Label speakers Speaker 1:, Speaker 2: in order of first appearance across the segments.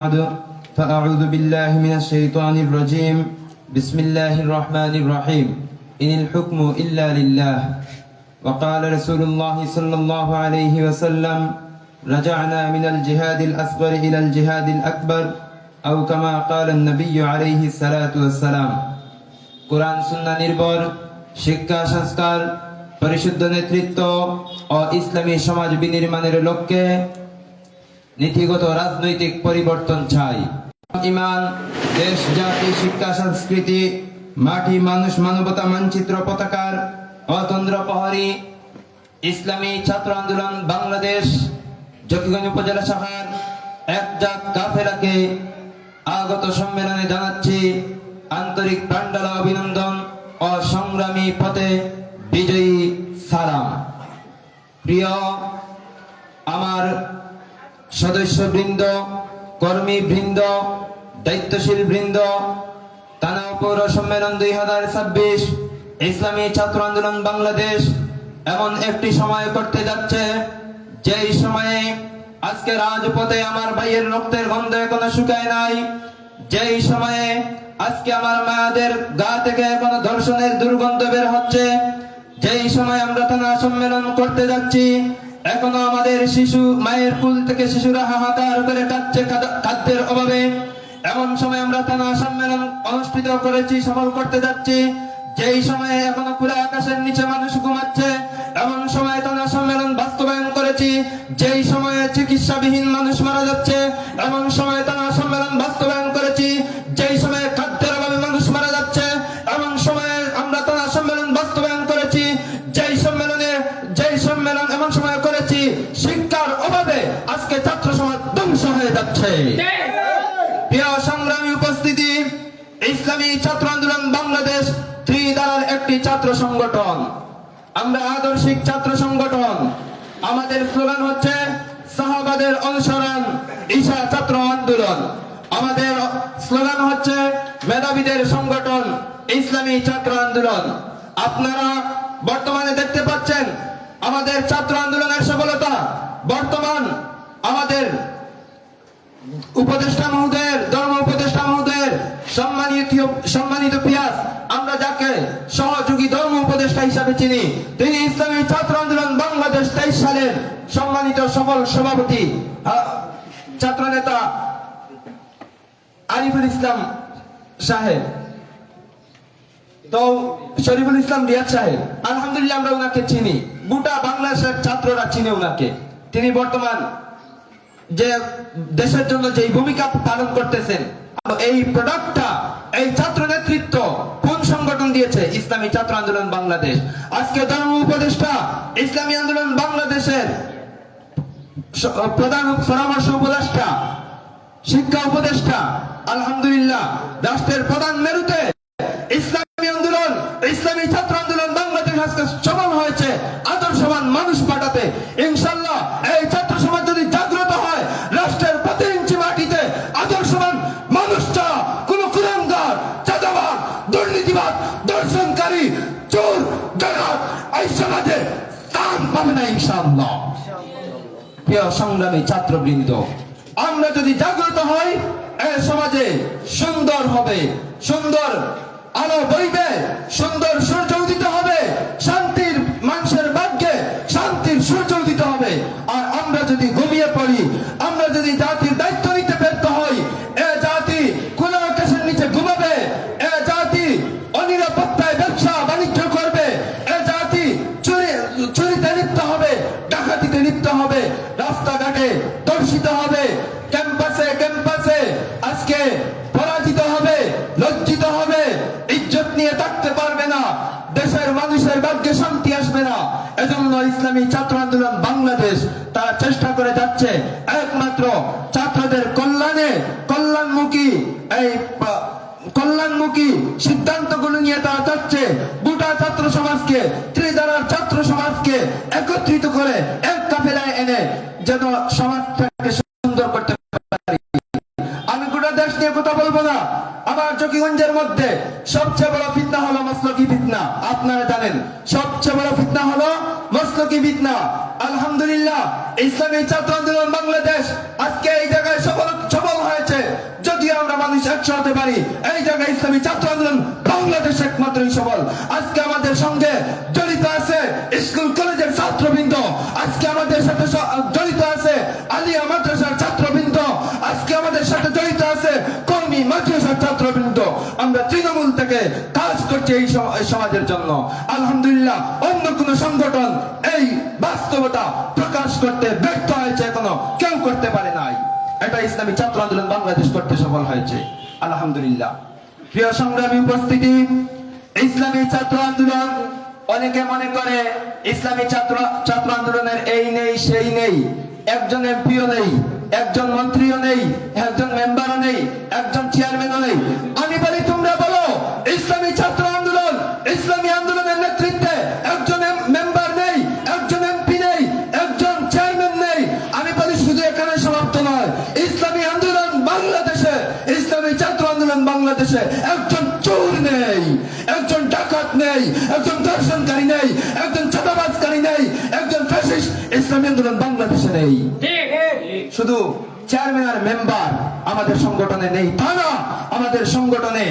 Speaker 1: بعد فأعوذ بالله من الشيطان الرجيم بسم الله الرحمن الرحيم إن الحكم إلا لله وقال رسول الله صلى الله عليه وسلم رجعنا من الجهاد الأصغر إلى الجهاد الأكبر أو كما قال النبي عليه الصلاة والسلام কোরআন সুন্নাহ নির্ভর শিক্ষা সংস্কার পরিশুদ্ধ নেতৃত্ব ও ইসলামী সমাজ বিনির্মাণের লক্ষ্যে নীতিগত রাজনৈতিক পরিবর্তন চাই। ইমান, দেশ, জাতি, শিক্ষা, সংস্কৃতি, মাটি, মানুষ, মানবতা, মানচিত্র, পতাকার অতন্দ্র প্রহরী, ইসলামী ছাত্র আন্দোলন, বাংলাদেশ, জকিগঞ্জ উপজেলা শাখার এক জাত কাফেলাকে আগত সম্মেলনে জানাচ্ছি আন্তরিক প্রাণ্ডালা অভিনন্দন ও সংগ্রামী পথে বিজয়ী সালাম। প্রিয়, আমার সদস্যবৃন্দ, কর্মীবৃন্দ দায়িত্বশীল বৃন্দ টানা পৌর সম্মেলন দুই হাজার ছাব্বিশ, ইসলামী ছাত্র আন্দোলন বাংলাদেশ এমন একটি সময় করতে যাচ্ছে, যেই সময়ে আজকে রাজপথে আমার ভাইয়ের রক্তের গন্ধ এখনও শুকায় নাই, যেই সময়ে আজকে আমার মায়াদের গা থেকে এখনও ধর্ষণের দুর্গন্ধ বের হচ্ছে, যেই সময় আমরা থানা সম্মেলন করতে যাচ্ছি এখনও আমাদের শিশু, মায়ের কুল থেকে শিশুরা হাহাকার করে কাঁদছে খাদ- খাদ্যের অভাবে। এমন সময় আমরা থানা সম্মেলন অনুষ্ঠিত করেছি, সফল করতে যাচ্ছি। যেই সময়ে এখনও খোলা আকাশের নিচে মানুষ ঘুমাচ্ছে, এমন সময় থানা সম্মেলন বাস্তবায়ন করেছি। যেই সময়ে চিকিৎসাবিহীন মানুষ মারা যাচ্ছে, এমন সময় থানা সম্মেলন সংগঠন। আমরা আদর্শিক ছাত্র সংগঠন। আমাদের স্লোগান হচ্ছে, সাহাবাদের অনুসরণ, ঈশা ছাত্র আন্দোলন। আমাদের স্লোগান হচ্ছে, মেধাবীদের সংগঠন, ইসলামী ছাত্র আন্দোলন। আপনারা বর্তমানে দেখতে পাচ্ছেন, আমাদের ছাত্র আন্দোলনের সফলতা বর্তমান আমাদের উপদেষ্টা মহোদয়ের, ধর্ম উপদেষ্টা মহোদয়ের সম্মানিত সম্মানিত পিয়াস আমরা যাকে সহযোগী ধর্ম উপদেষ্টা হিসাবে চিনি, তিনি ইসলামী ছাত্র আন্দোলন বাংলাদেশ তেইশ সালের সম্মানিত সফল সভাপতি ছাত্র নেতা আরিফুল ইসলাম সাহেব। তো শরীফুল ইসলাম রিয়াদ সাহেব, আলহামদুলিল্লাহ আমরা ওনাকে চিনি। গোটা বাংলাদেশের ছাত্ররা চিনে ওনাকে তিনি বর্তমান যে দেশের জন্য যে ভূমিকা পালন করতেছেন এই প্রোডাক্টটা এই ছাত্র নেতৃত্ব কোন সংগঠন দিয়েছে? ইসলামী ছাত্র আন্দোলন বাংলাদেশ। আজকে ধর্ম উপদেষ্টা ইসলামী আন্দোলন বাংলাদেশের প্রধান পরামর্শ উপদেষ্টা, শিক্ষা উপদেষ্টা, আলহামদুলিল্লাহ, রাষ্ট্রের প্রধান মেরুতে ইসলামী আন্দোলন, ইসলামী ছাত্র না প্রিয় সংগ্রামী ছাত্রবৃন্দ, আমরা যদি জাগ্রত হই, এ সমাজে সুন্দর হবে, সুন্দর আলো বইবে, সুন্দর সূর্য উদিত হবে, শান্তির মানুষের ভাগ্যে শান্তির সূর্য উদিত হবে। আর আমরা যদি ঘুমিয়ে পড়ি, আমরা যদি জাতির এজন্য ইসলামী ছাত্র আন্দোলন বাংলাদেশ তারা চেষ্টা করে যাচ্ছে। একমাত্র ছাত্রদের কল্যাণে কল্যাণমুখী এই কল্যাণমুখী সিদ্ধান্তগুলো নিয়ে তারা চাচ্ছে গোটা ছাত্র সমাজকে, ত্রিধারার ছাত্র সমাজকে একত্রিত করে এক কাফেলায় এনে যেন সমাজটাকে সুন্দর করতে আমি গোটা দেশ নিয়ে কথা বলব না। আমার চকিগঞ্জের মধ্যে সবচেয়ে বড় ফিতনা হলো মসলকি ফিতনা। আপনারা জানেন, সবচেয়ে বড় ফিতনা মসলকি ফিতনা? আলহামদুলিল্লাহ, ইসলামী ছাত্র আন্দোলন বাংলাদেশ আজকে এই জায়গায় সফল সফল
Speaker 2: হয়েছে। যদিও আমরা মানুষ একশো হতে পারি, এই জায়গায় ইসলামী ছাত্র আন্দোলন বাংলাদেশ একমাত্রই সফল। আজকে আমাদের সঙ্গে জড়িত আছে স্কুল, কলেজের ছাত্রবৃন্দ। আজকে আমাদের সাথে জড়িত আছে আলিয়া মাদ্রাসার ছাত্রবৃন্দ। আজকে আমাদের সাথে জড়িত আছে কর্মী মাদ্রাসার ছাত্রবৃন্দ, আমরা তৃণমূল থেকে কাজ করছি এই সমাজের জন্য। আলহামদুলিল্লাহ, অন্য কোন সংগঠন এই বাস্তবতা প্রকাশ করতে ব্যর্থ হয়েছে এখনও, কেউ করতে পারে নাই। এটা ইসলামী ছাত্র আন্দোলন বাংলাদেশ করতে সফল হয়েছে। আলহামদুলিল্লাহ। প্রিয় সংগ্রামী উপস্থিতি, ইসলামী ছাত্র আন্দোলন অনেকে মনে করে ইসলামী ছাত্র ছাত্র আন্দোলনের এই নেই, সেই নেই একজন এমপিও নেই একজন মন্ত্রীও নেই, একজন মেম্বারও নেই, একজন চেয়ারম্যানও নেই। আমি বলি, তোমরা বলো, ইসলামী ছাত্র আন্দোলন, ইসলামী আন্দোলনের নেতৃত্বে একজন মেম্বার নেই, একজন এমপি নেই, একজন চেয়ারম্যান নেই। আমি বলি, শুধু এখানে সমাপ্ত নয়, ইসলামী আন্দোলন বাংলাদেশে, ইসলামী ছাত্র আন্দোলন বাংলাদেশে একজন চোর নেই, একজন ডাকাত নেই, একজন দর্শনকারী নেই, একজন চাঁদাবাজকারী নেই, একজন ফ্যাসিস্ট ইসলামী আন্দোলন বাংলাদেশে নেই। শুধু চেয়ারম্যান আর মেম্বার আমাদের সংগঠনে নেই, তা না, আমাদের সংগঠনে,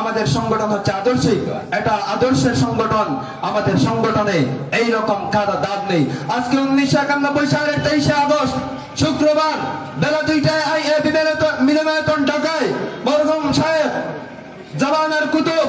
Speaker 2: আমাদের সংগঠন হচ্ছে আদর্শিক এটা আদর্শের সংগঠন, আমাদের সংগঠনে এই রকম কাদা দাগ নেই। আজকে উনিশশো একানব্বই সালের তেইশে আগস্ট, শুক্রবার, বেলা দুইটায় মিলনায়তন ঢাকায় মরহুম সাহেব জামানার কুতুব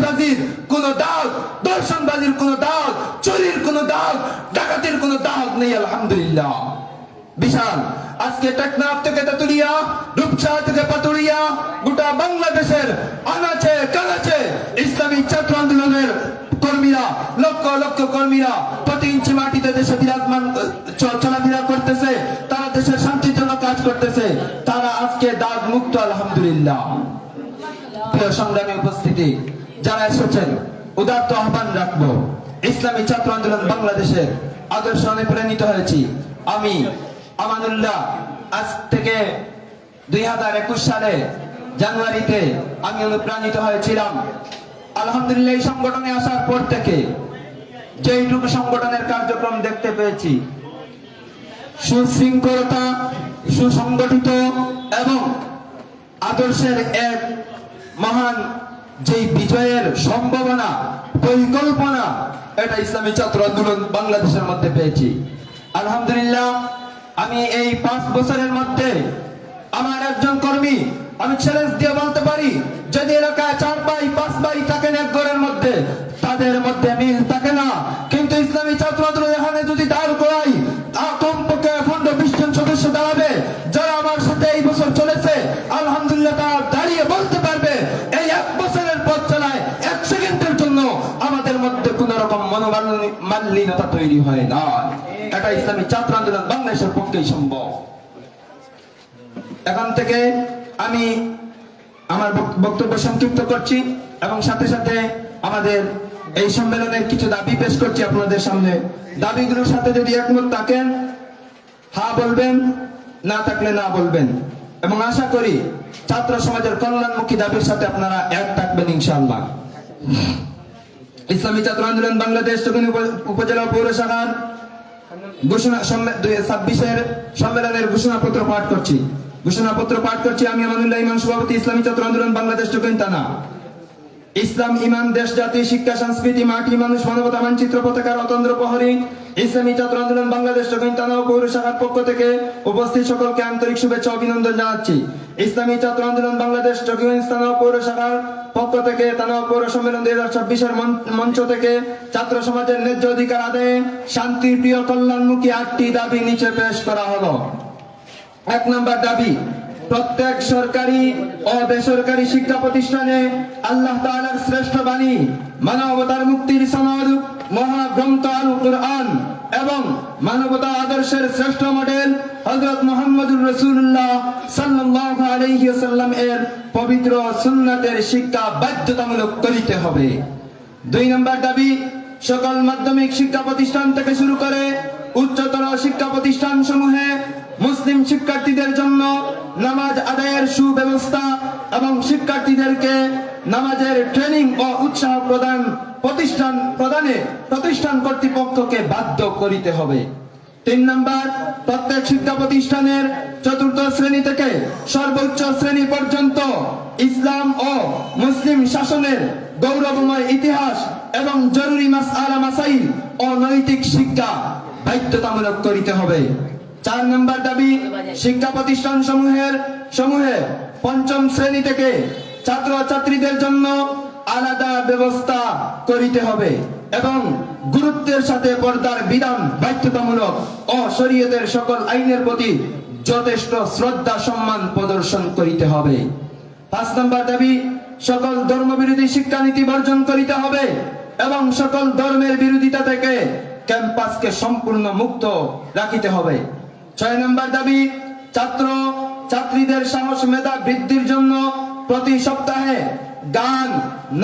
Speaker 2: দুর্নীতিবাজির কোন দাগ দর্শনবাজির কোন দাগ, চুরির কোন দাগ, ডাকাতির কোন দাগ নেই, আলহামদুলিল্লাহ। বিশাল, আজকে টেকনাফ থেকে তেতুলিয়া, রূপসা থেকে পাতুরিয়া, গোটা বাংলাদেশের আনাচে, কানাচে ইসলামী ছাত্র আন্দোলনের কর্মীরা, লক্ষ লক্ষ কর্মীরা প্রতি ইঞ্চি মাটিতে দেশে বিরাজমান চলাফেরা করতেছে, তারা দেশের শান্তির জন্য কাজ করতেছে, তারা আজকে দাগ মুক্ত, আলহামদুলিল্লাহ। প্রিয় সংগ্রামী উপস্থিতি যারা এসেছেন, উদাত্ত আহ্বান রাখব। ইসলামী ছাত্র আন্দোলন বাংলাদেশের আদর্শ অনুপ্রাণিত হয়েছি। আমি আমানুল্লাহ, আজ থেকে দুই হাজার একুশ সালে জানুয়ারিতে আমি অনুপ্রাণিত হয়েছিলাম। আলহামদুলিল্লাহ, এই সংগঠনে আসার পর থেকে যেইটুকু সংগঠনের কার্যক্রম দেখতে পেয়েছি, সুশৃঙ্খলতা, সুসংগঠিত এবং আদর্শের এক মহান যেই বিজয়ের সম্ভাবনা, পরিকল্পনা, এটা ইসলামী ছাত্র আন্দোলন বাংলাদেশের মধ্যে পেয়েছি। আলহামদুলিল্লাহ, আমি এই পাঁচ বছরের মধ্যে আমার একজন কর্মী, আমি চ্যালেঞ্জ দিয়ে বলতে পারি, যদি এলাকায় চার বাই পাঁচ বাই থাকেন এক ঘরের মধ্যে, তাদের মধ্যে মিল থাকে ইসলামী ছাত্র আন্দোলন বাংলাদেশের পক্ষেই সম্ভব। এখন থেকে আমি আমার বক্তব্য সংক্ষিপ্ত করছি এবং সাথে সাথে আমাদের এই সম্মেলনের কিছু দাবি পেশ করছি আপনাদের সামনে। দাবিগুলোর সাথে যদি একমত থাকেন, হা বলবেন, না থাকলে না বলবেন। এবং আশা করি ছাত্র সমাজের কল্যাণমুখী দাবির সাথে আপনারা এক থাকবেন ইনশাআল্লাহ। ইসলামী ছাত্র আন্দোলন বাংলাদেশ উপজেলা পৌর শাখার ঘোষণা ছাব্বিশের সম্মেলনের ঘোষণাপত্র পাঠ করছি। ঘোষণাপত্র পাঠ করছি আমি আমানুল্লাহ ইমান সভাপতি, ইসলামী ছাত্র আন্দোলন, বাংলাদেশ টোকেন টানা। ইসলাম, ইমান, দেশ, জাতি, শিক্ষা, সংস্কৃতি, মাটি, মানুষ, মানবতা, মানচিত্র পতাকার অতন্দ্র প্রহরী ইসলামী ছাত্র আন্দোলন বাংলাদেশ টানা পৌর শাখার পক্ষ থেকে উপস্থিত সকলকে আন্তরিক শুভেচ্ছা অভিনন্দন জানাচ্ছি। ইসলামী ছাত্র আন্দোলন বাংলাদেশ পৌর শাখার পক্ষ থেকে পৌর সম্মেলন দুই হাজার ছাব্বিশের মঞ্চ থেকে ছাত্র সমাজের ন্যায্য অধিকার আদায়ে শান্তি প্রিয় কল্যাণমুখী আটটি দাবি নিচে পেশ করা হলো। এক নম্বর দাবি, প্রত্যেক সরকারি ও বেসরকারি শিক্ষা প্রতিষ্ঠানে আল্লাহ শ্রেষ্ঠ বাণী, মানবতার মুক্তির সনদ
Speaker 1: মহাগ্রন্থ আল কোরআন এবং মানবতা আদর্শের শ্রেষ্ঠ মডেল হযরত মুহাম্মদুর রাসূলুল্লাহ সাল্লাল্লাহু আলাইহি এর পবিত্র সুন্নাতের শিক্ষা বাধ্যতামূলক করিতে হবে। দুই নম্বর দাবি, সকল মাধ্যমিক শিক্ষা প্রতিষ্ঠান থেকে শুরু করে উচ্চতর শিক্ষা প্রতিষ্ঠান সমূহে মুসলিম শিক্ষার্থীদের জন্য নামাজ আদায়ের সুব্যবস্থা এবং শিক্ষার্থীদেরকে নামাজের ট্রেনিং ও উৎসাহ প্রদান প্রতিষ্ঠান প্রদানে প্রতিষ্ঠান কর্তৃপক্ষকে বাধ্য করিতে হবে। তিন নাম্বার, প্রত্যেক শিক্ষা প্রতিষ্ঠানের চতুর্থ শ্রেণি থেকে সর্বোচ্চ শ্রেণি পর্যন্ত ইসলাম ও মুসলিম শাসনের গৌরবময় ইতিহাস এবং জরুরি মাসআলা মাসাইল ও নৈতিক শিক্ষা বাধ্যতামূলক করিতে হবে। চার নম্বর দাবি, শিক্ষা প্রতিষ্ঠান সমূহের সমূহে পঞ্চম শ্রেণি থেকে ছাত্র ছাত্রীদের জন্য আলাদা ব্যবস্থা করিতে হবে এবং গুরুত্বের সাথে পর্দার বিধান বাধ্যতামূলক ও শরীয়তের সকল আইনের প্রতি যথেষ্ট শ্রদ্ধা, সম্মান প্রদর্শন করিতে হবে। পাঁচ নম্বর দাবি, সকল ধর্মবিরোধী শিক্ষানীতি বর্জন করিতে হবে এবং সকল ধর্মের বিরোধিতা থেকে ক্যাম্পাসকে সম্পূর্ণ মুক্ত রাখিতে হবে। ছয় নম্বর দাবি ছাত্র ছাত্রীদের সাহস মেধা বৃদ্ধির জন্য প্রতি সপ্তাহে গান,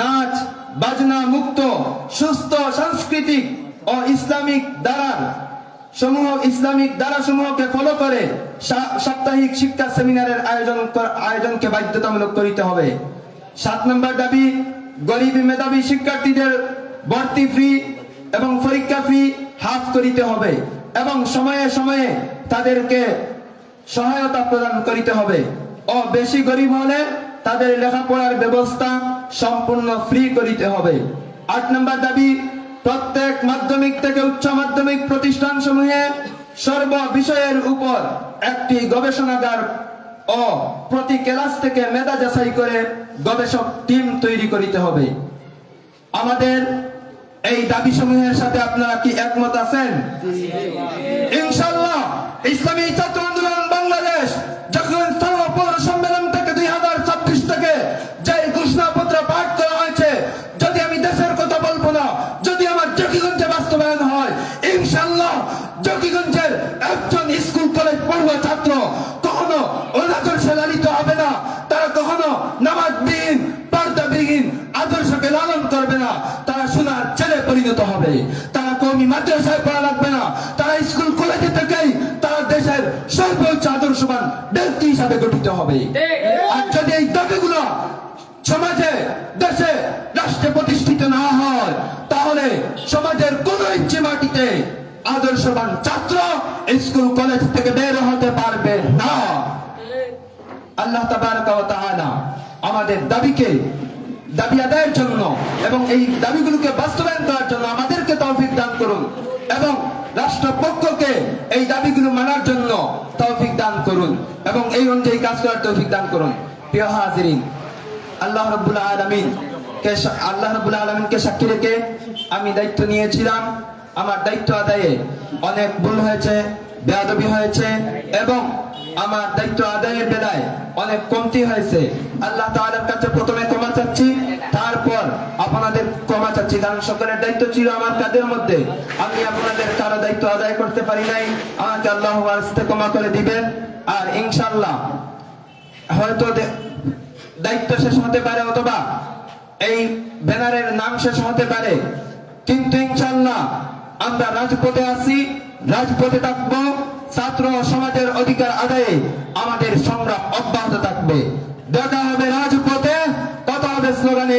Speaker 1: নাচ, বাজনা মুক্ত, সুস্থ, সাংস্কৃতিক ও ইসলামিক দ্বারার সমূহ, ইসলামিক দ্বারা সমূহকে ফলো করে সাপ্তাহিক শিক্ষা সেমিনারের আয়োজন আয়োজনকে বাধ্যতামূলক করিতে হবে। সাত নম্বর দাবি, গরিব মেধাবী শিক্ষার্থীদের ভর্তি ফি এবং পরীক্ষা ফি হাফ করিতে হবে এবং সময়ে সময়ে তাদেরকে সহায়তা প্রদান করিতে হবে। ও বেশি গরিব হলে তাদের লেখাপড়ার ব্যবস্থা সম্পূর্ণ ফ্রি করিতে হবে। আট নম্বর দাবি প্রত্যেক মাধ্যমিক থেকে উচ্চ মাধ্যমিক প্রতিষ্ঠান সমূহে সর্ব বিষয়ের উপর একটি গবেষণাগার ও প্রতি ক্লাস থেকে মেধা যাচাই করে গবেষক টিম তৈরি করিতে হবে। আমাদের এই দাবি সমূহের সাথে আপনারা কি একমত আছেন? ইনশাল্লাহ ইসলামী ছাত্র আন্দোলন হবে তারা কমি মাদ্রাসায় পড়া লাগবে না। তারা স্কুল কলেজে থেকেই তারা দেশের সর্বোচ্চ আদর্শবান ব্যক্তি হিসাবে গঠিত হবে। আর যদি এই দাবিগুলো সমাজে, দেশে রাষ্ট্রে প্রতিষ্ঠিত না হয়, তাহলে সমাজের কোন ইচ্ছে মাটিতে আদর্শবান ছাত্র স্কুল, কলেজ থেকে বের হতে পারবে না। আল্লাহ তাবারকা ওয়া তাআলা আমাদের দাবিকে দাবি আদায়ের জন্য এবং এই দাবিগুলোকে বাস্তবায়ন করার জন্য আমাদেরকে তৌফিক দান করুন এবং রাষ্ট্রপক্ষকে এই দাবিগুলো মানার জন্য তৌফিক দান করুন এবং এই অনুযায়ী কাজ করার তৌফিক দান করুন। প্রিয় হাজিরিন, আল্লাহ রাব্বুল আলামিন আল্লাহ রাব্বুল আলামিনকে সাক্ষী রেখে আমি দায়িত্ব নিয়েছিলাম। আমার দায়িত্ব আদায়ে অনেক ভুল হয়েছে, বেয়াদবি হয়েছে এবং আমার দায়িত্ব আদায়ের বেলায় অনেক কমতি হয়েছে। আল্লাহ তাআলার কাছে প্রথমে ক্ষমা চাচ্ছি, তারপর আপনাদের ক্ষমা চাচ্ছি। কারণ সকলের দায়িত্ব ছিল আমার কাদের মধ্যে। আমি আপনাদের কারও দায়িত্ব আদায় করতে পারি নাই। আমাকে আল্লাহ ক্ষমা করে দিবেন। আর ইনশাল্লাহ হয়তো দায়িত্ব শেষ হতে পারে অথবা এই ব্যানারের নাম শেষ হতে পারে। কিন্তু ইনশাল্লাহ আমরা রাজপথে আছি, রাজপথে থাকব। ছাত্র সমাজের অধিকার আদায়ে আমাদের সংগ্রাম অব্যাহত থাকবে। দেখা হবে রাজপথে কথা হবে স্লোগানে।